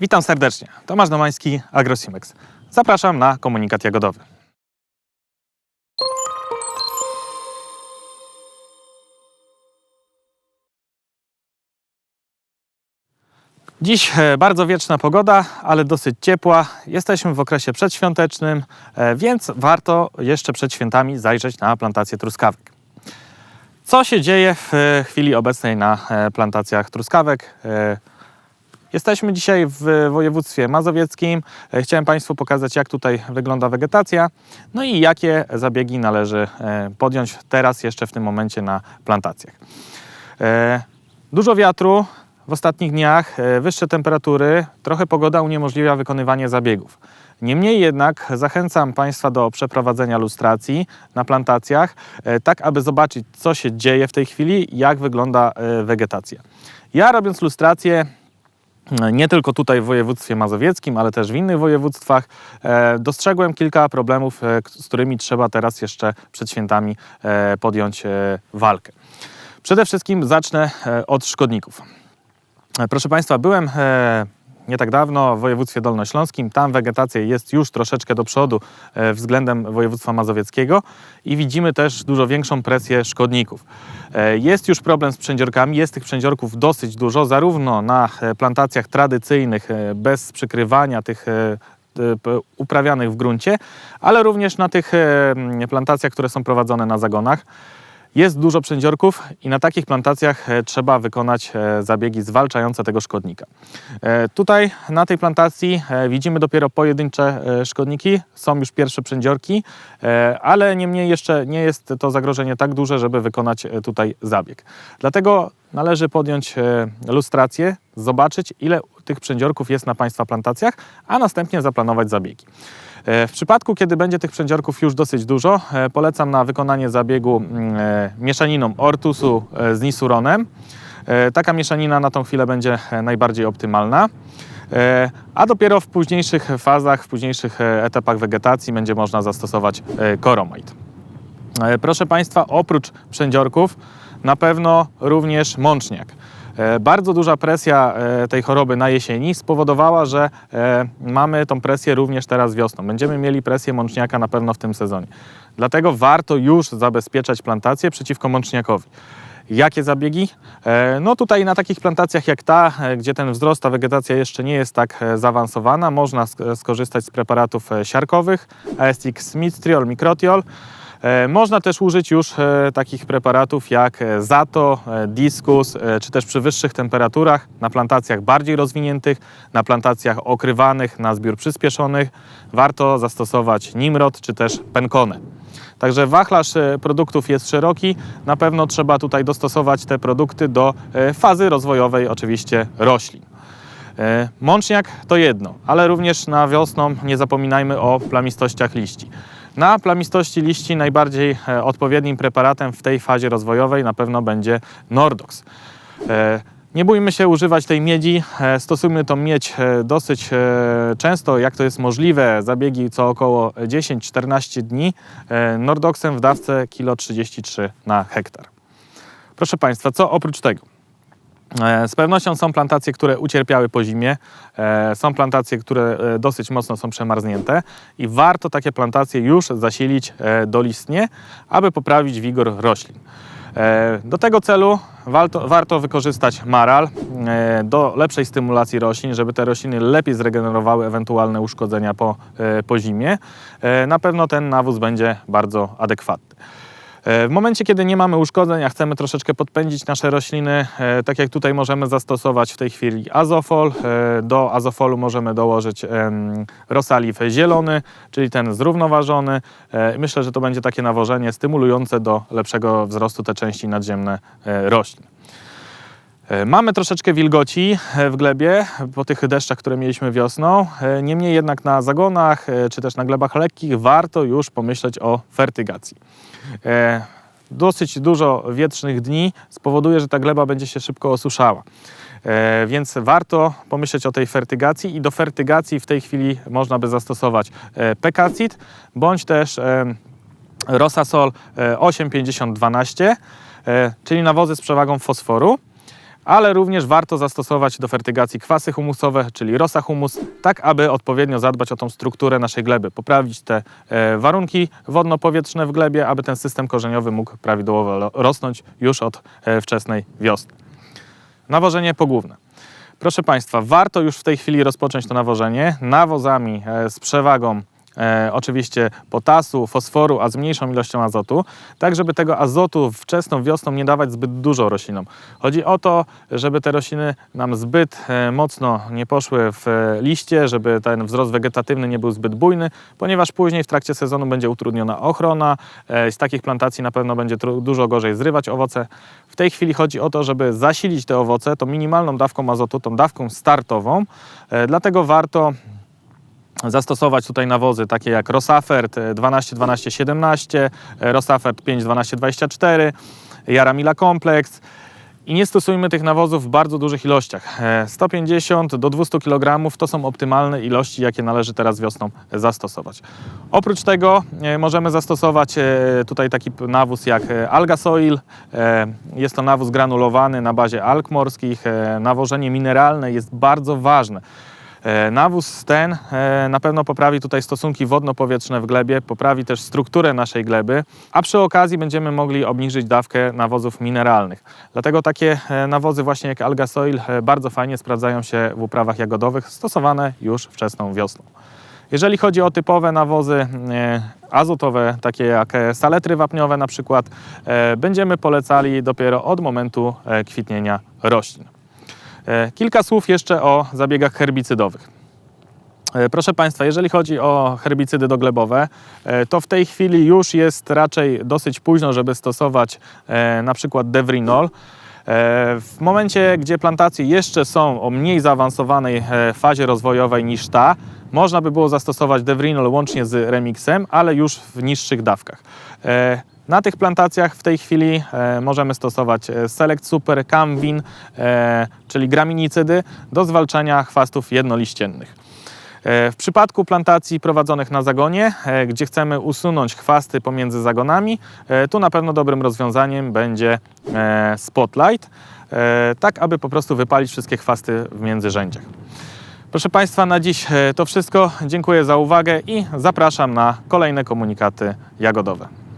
Witam serdecznie. Tomasz Domański, AgroSimex. Zapraszam na komunikat jagodowy. Dziś e, bardzo wieczna pogoda, ale dosyć ciepła. Jesteśmy w okresie przedświątecznym, e, więc warto jeszcze przed świętami zajrzeć na plantację truskawek. Co się dzieje w e, chwili obecnej na plantacjach truskawek? Jesteśmy dzisiaj w województwie mazowieckim. E, Chciałem Państwu pokazać, jak tutaj wygląda wegetacja, no i jakie zabiegi należy e, podjąć teraz, jeszcze w tym momencie na plantacjach. E, Dużo wiatru w ostatnich dniach, wyższe temperatury, trochę pogoda uniemożliwia wykonywanie zabiegów. Niemniej jednak zachęcam Państwa do przeprowadzenia lustracji na plantacjach, tak aby zobaczyć, co się dzieje w tej chwili, jak wygląda wegetacja. Ja robiąc lustrację, nie tylko tutaj w województwie mazowieckim, ale też w innych województwach, e, dostrzegłem kilka problemów, e, z którymi trzeba teraz jeszcze przed świętami e, podjąć walkę. Przede wszystkim zacznę od szkodników. Proszę Państwa, byłem nie tak dawno w województwie dolnośląskim. Tam wegetacja jest już troszeczkę do przodu e, względem województwa mazowieckiego i widzimy też dużo większą presję szkodników. E, Jest już problem z przędziorkami, jest tych przędziorków dosyć dużo, zarówno na e, plantacjach tradycyjnych, bez przykrywania tych uprawianych w gruncie, ale również na tych plantacjach, które są prowadzone na zagonach. Jest dużo przędziorków i na takich plantacjach e, trzeba wykonać e, zabiegi zwalczające tego szkodnika. E, Tutaj na tej plantacji widzimy dopiero pojedyncze szkodniki, są już pierwsze przędziorki, ale niemniej jeszcze nie jest to zagrożenie tak duże, żeby wykonać tutaj zabieg. Dlatego należy podjąć lustrację, zobaczyć ile tych przędziorków jest na Państwa plantacjach, a następnie zaplanować zabiegi. E, W przypadku, kiedy będzie tych przędziorków już dosyć dużo, e, polecam na wykonanie zabiegu mm, e, mieszaniną ortusu z nisuronem. Taka mieszanina na tą chwilę będzie najbardziej optymalna. A dopiero w późniejszych fazach, w późniejszych etapach wegetacji będzie można zastosować e, koromajt. E, Proszę Państwa, oprócz przędziorków, na pewno również mączniak. E, Bardzo duża presja e, tej choroby na jesieni spowodowała, że e, mamy tą presję również teraz wiosną. Będziemy mieli presję mączniaka na pewno w tym sezonie. Dlatego warto już zabezpieczać plantację przeciwko mączniakowi. Jakie zabiegi? No tutaj na takich plantacjach jak ta, gdzie ten wzrost, ta wegetacja jeszcze nie jest tak zaawansowana, można sk- skorzystać z preparatów siarkowych, ASX Mitriol, Microtiol. E, Można też użyć już e, takich preparatów jak e, Zato, e, Discus, e, czy też przy wyższych temperaturach na plantacjach bardziej rozwiniętych, na plantacjach okrywanych, na zbiór przyspieszonych. Warto zastosować Nimrod czy też Pencone. Także wachlarz e, produktów jest szeroki. Na pewno trzeba tutaj dostosować te produkty do e, fazy rozwojowej oczywiście roślin. E, Mączniak to jedno, ale również na wiosną nie zapominajmy o plamistościach liści. Na plamistości liści najbardziej e, odpowiednim preparatem w tej fazie rozwojowej na pewno będzie Nordox. E, Nie bójmy się używać tej miedzi, e, stosujmy tą miedź dosyć często, jak to jest możliwe, zabiegi co około 10-14 dni, Nordoxem w dawce kilo 33 na hektar. Proszę Państwa, co oprócz tego? E, Z pewnością są plantacje, które ucierpiały po zimie, e, są plantacje, które e, dosyć mocno są przemarznięte i warto takie plantacje już zasilić e, dolistnie, aby poprawić wigor roślin. Do tego celu warto, warto wykorzystać maral do lepszej stymulacji roślin, żeby te rośliny lepiej zregenerowały ewentualne uszkodzenia po, po zimie. Na pewno ten nawóz będzie bardzo adekwatny. E, W momencie, kiedy nie mamy uszkodzeń, a chcemy troszeczkę podpędzić nasze rośliny, e, tak jak tutaj możemy zastosować w tej chwili azofol. E, Do azofolu możemy dołożyć rosalif zielony, czyli ten zrównoważony. Myślę, że to będzie takie nawożenie stymulujące do lepszego wzrostu te części nadziemne roślin. E, Mamy troszeczkę wilgoci e, w glebie po tych deszczach, które mieliśmy wiosną. E, Niemniej jednak na zagonach czy też na glebach lekkich warto już pomyśleć o fertygacji. Dosyć dużo wietrznych dni spowoduje, że ta gleba będzie się szybko osuszała. Więc warto pomyśleć o tej fertygacji i do fertygacji w tej chwili można by zastosować pekacid bądź też Rosasol e, 85012, e, czyli nawozy z przewagą fosforu. Ale również warto zastosować do fertygacji kwasy humusowe, czyli rosa humus, tak aby odpowiednio zadbać o tą strukturę naszej gleby, poprawić te e, warunki wodno-powietrzne w glebie, aby ten system korzeniowy mógł prawidłowo rosnąć już od e, wczesnej wiosny. Nawożenie pogłówne. Proszę Państwa, warto już w tej chwili rozpocząć to nawożenie nawozami e, z przewagą e, oczywiście potasu, fosforu, a z mniejszą ilością azotu, tak żeby tego azotu wczesną wiosną nie dawać zbyt dużo roślinom. Chodzi o to, żeby te rośliny nam zbyt e, mocno nie poszły w e, liście, żeby ten wzrost wegetatywny nie był zbyt bujny, ponieważ później w trakcie sezonu będzie utrudniona ochrona. E, Z takich plantacji na pewno będzie dużo gorzej zrywać owoce. W tej chwili chodzi o to, żeby zasilić te owoce tą minimalną dawką azotu, tą dawką startową. E, Dlatego warto zastosować tutaj nawozy takie jak Rosafert e, 12 12 17, e, Rosafert 5 12 24, Jaramila Kompleks. I nie stosujmy tych nawozów w bardzo dużych ilościach. E, 150 do 200 kg to są optymalne ilości, jakie należy teraz wiosną zastosować. Oprócz tego e, możemy zastosować e, tutaj taki nawóz jak e, Alga Soil. E, Jest to nawóz granulowany na bazie alg morskich. E, Nawożenie mineralne jest bardzo ważne. E, Nawóz ten e, na pewno poprawi tutaj stosunki wodno-powietrzne w glebie, poprawi też strukturę naszej gleby, a przy okazji będziemy mogli obniżyć dawkę nawozów mineralnych. Dlatego takie e, nawozy właśnie jak Alga Soil bardzo fajnie sprawdzają się w uprawach jagodowych, stosowane już wczesną wiosną. Jeżeli chodzi o typowe nawozy azotowe, takie jak saletry wapniowe na przykład, będziemy polecali dopiero od momentu kwitnienia roślin. E, Kilka słów jeszcze o zabiegach herbicydowych. E, Proszę Państwa, jeżeli chodzi o herbicydy doglebowe, e, to w tej chwili już jest raczej dosyć późno, żeby stosować na przykład Devrinol. W momencie, gdzie plantacje jeszcze są o mniej zaawansowanej fazie rozwojowej niż ta, można by było zastosować Devrinol łącznie z remixem, ale już w niższych dawkach. Na tych plantacjach w tej chwili e, możemy stosować e, Select Super, Camvin, e, czyli graminicydy do zwalczania chwastów jednoliściennych. W przypadku plantacji prowadzonych na zagonie, gdzie chcemy usunąć chwasty pomiędzy zagonami, tu na pewno dobrym rozwiązaniem będzie Spotlight, tak aby po prostu wypalić wszystkie chwasty w międzyrzędziach. Proszę Państwa, na dziś to wszystko. Dziękuję za uwagę i zapraszam na kolejne komunikaty jagodowe.